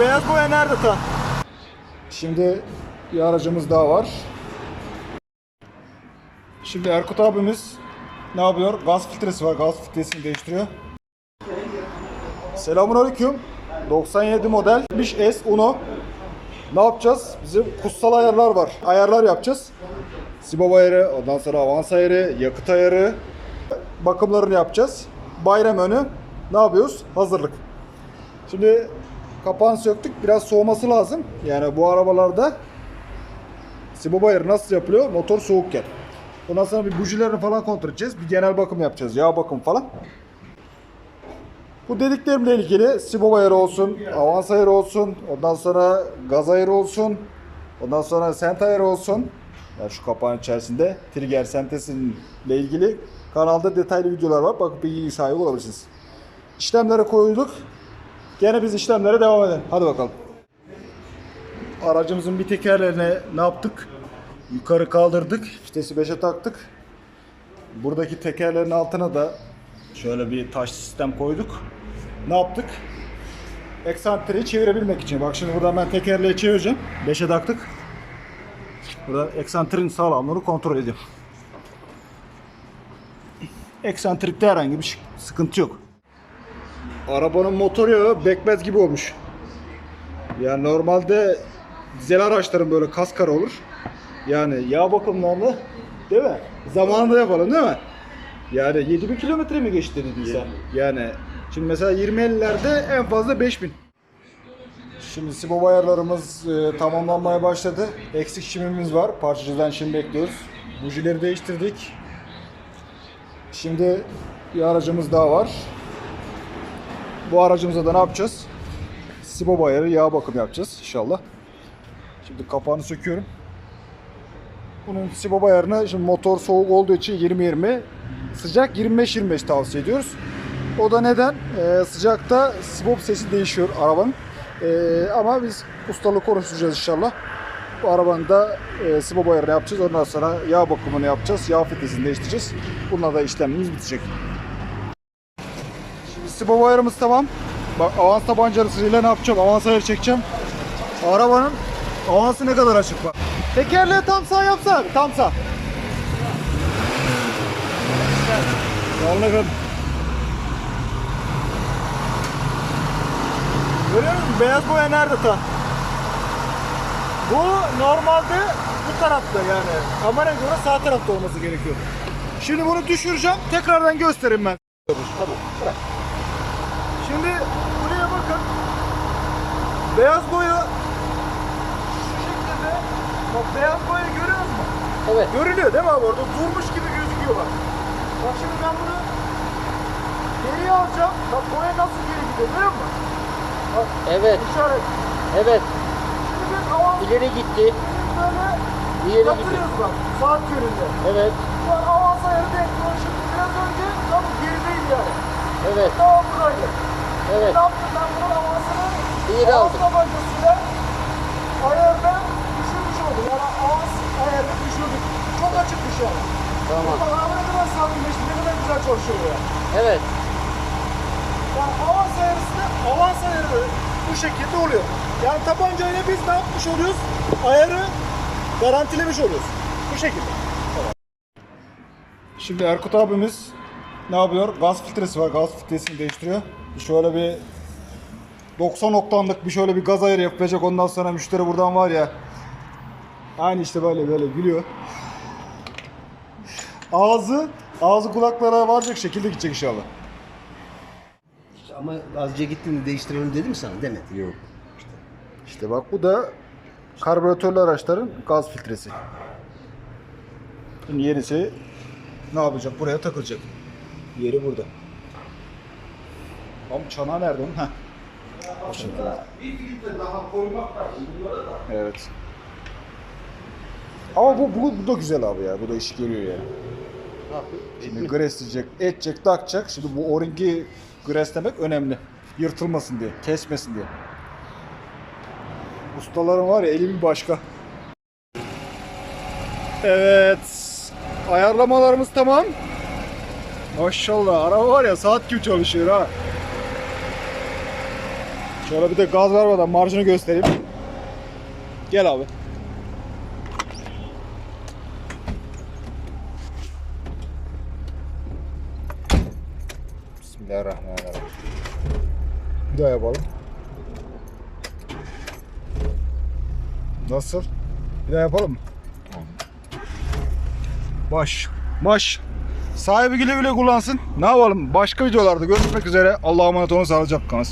beyaz boya nerede ta? Şimdi bir aracımız daha var. Şimdi Erkut abimiz ne yapıyor? Gaz filtresi var. Gaz filtresini değiştiriyor. Selamünaleyküm. 97 model 70S Uno. Ne yapacağız? Bizim kutsal ayarlar var. Ayarlar yapacağız. Sibop ayarı, ondan sonra avans ayarı, yakıt ayarı. Bakımlarını yapacağız. Bayram önü ne yapıyoruz? Hazırlık. Şimdi kapağını söktük. Biraz soğuması lazım. Yani bu arabalarda Sibop ayarı nasıl yapılıyor? Motor soğukken. Ondan sonra bir bujilerini falan kontrol edeceğiz. Bir genel bakım yapacağız. Yağ bakım falan. Bu dediklerimle ilgili Sibop ayarı olsun, avans ayarı olsun, ondan sonra gaz ayarı olsun, ondan sonra sent ayarı olsun. Yani şu kapağın içerisinde trigger sentesinle ilgili kanalda detaylı videolar var. Bakıp bilgi sahibi olabilirsiniz. İşlemlere koyduk. Gene biz işlemlere devam edelim. Hadi bakalım. Aracımızın bir tekerlerini ne yaptık? Yukarı kaldırdık. Vitesi 5'e taktık. Buradaki tekerlerin altına da şöyle bir taş sistem koyduk. Ne yaptık? Eksantriği çevirebilmek için. Bak şimdi buradan ben tekerleği çevireceğim. 5'e taktık. Burada eksantriğin sağlamlığını kontrol ediyorum. Eksantrikte herhangi bir sıkıntı yok. Arabanın motor yağı bekmez gibi olmuş. Yani normalde dizel araçların böyle kaskar olur. Yani yağ bakımlarını değil mi? Zamanında yapalım değil mi? Yani 7000 kilometre mi geçti dedin sen? Yani şimdi mesela 20-50'lerde en fazla 5000. Şimdi Sibop ayarlarımız e, tamamlanmaya başladı. Eksik şimimiz var. Parçacıdan şimdi bekliyoruz. Bujileri değiştirdik. Şimdi bir aracımız daha var. Bu aracımıza da ne yapacağız? Sibop ayarı yağ bakım yapacağız inşallah. Şimdi kapağını söküyorum. Bunun Sibop ayarını şimdi motor soğuk olduğu için 20-20 sıcak 25-25 tavsiye ediyoruz. O da neden? Ee, sıcakta Sibop sesi değişiyor arabanın. Ee, ama biz ustalık konuşacağız inşallah. Bu arabanın da e, Sibop ayarını yapacağız. Ondan sonra yağ bakımını yapacağız. Yağ filtresini değiştireceğiz. Bununla da işlemimiz bitecek. Sibop ayarımız tamam. Bak avans tabancasıyla ne yapacağım? Avans ayarı çekeceğim. Arabanın avansı ne kadar açık bak. Tekerleği tam sağ yapsa abi, tam sağ. Kadar. Görüyor musun? Beyaz boya nerede ta? Bu normalde bu tarafta yani. Kameraya göre sağ tarafta olması gerekiyor. Şimdi bunu düşüreceğim. Tekrardan göstereyim ben. Şimdi buraya bakın. Beyaz boya şu şekilde. Bak beyaz boya görüyor musun? Evet. Görünüyor değil mi abi orada? Durmuş gibi gözüküyor bak. Bak şimdi ben bunu geriye alacağım. Bak boya nasıl geri gidiyor görüyor musun? Bak Evet. işaret. Evet. Şimdi biz avans İleri gitti. böyle İleri gitti. yatırıyoruz bak. Saat köründe. Evet. Bu an avans ayarı denk. Şimdi biraz önce tam gerideydi yani. Evet. Daha buradaydı. Evet. Ne yaptım ben bunun avansını İleri avans aldım. tabancasıyla ayarda düşürmüş oldum. Yani avans ayarda düşürdük. Çok açıkmış yani. Tamam. Bak araba ne kadar sakinleşti, ne kadar güzel çalışıyor ya. Evet. Yani avans ayarısı avans ayarı bu şekilde oluyor. Yani tabancayla biz ne yapmış oluyoruz? Ayarı garantilemiş oluyoruz. Bu şekilde. Şimdi Erkut abimiz ne yapıyor? Gaz filtresi var. Gaz filtresini değiştiriyor. Şöyle bir 90 oktanlık bir şöyle bir gaz ayarı yapacak. Ondan sonra müşteri buradan var ya. Aynı işte böyle böyle gülüyor. Ağzı ağzı kulaklara varacak şekilde gidecek inşallah. Ama azıcık gittin değiştirelim dedim sana demedi. Yok. İşte bak bu da karbüratörlü araçların gaz filtresi. Şimdi yenisi ne yapacak? Buraya takılacak. Yeri burada. Ama çanağı nerede onun? Heh. O şekilde. Evet. Ama bu, bu, bu da güzel abi ya. Bu da iş görüyor yani. Şimdi gresleyecek, edecek, takacak. Şimdi bu o-ringi greslemek önemli. Yırtılmasın diye, kesmesin diye. Ustaların var ya eli bir başka. Evet. Ayarlamalarımız tamam. Maşallah araba var ya saat gibi çalışıyor ha. Şöyle bir de gaz vermeden marjını göstereyim. Gel abi. Bismillahirrahmanirrahim. Bir daha yapalım. Nasıl? Bir daha yapalım mı? Baş. Baş. Sahibi güle güle kullansın. Ne yapalım? Başka videolarda görüşmek üzere. Allah'a emanet olun. Sağlıcakla kalın.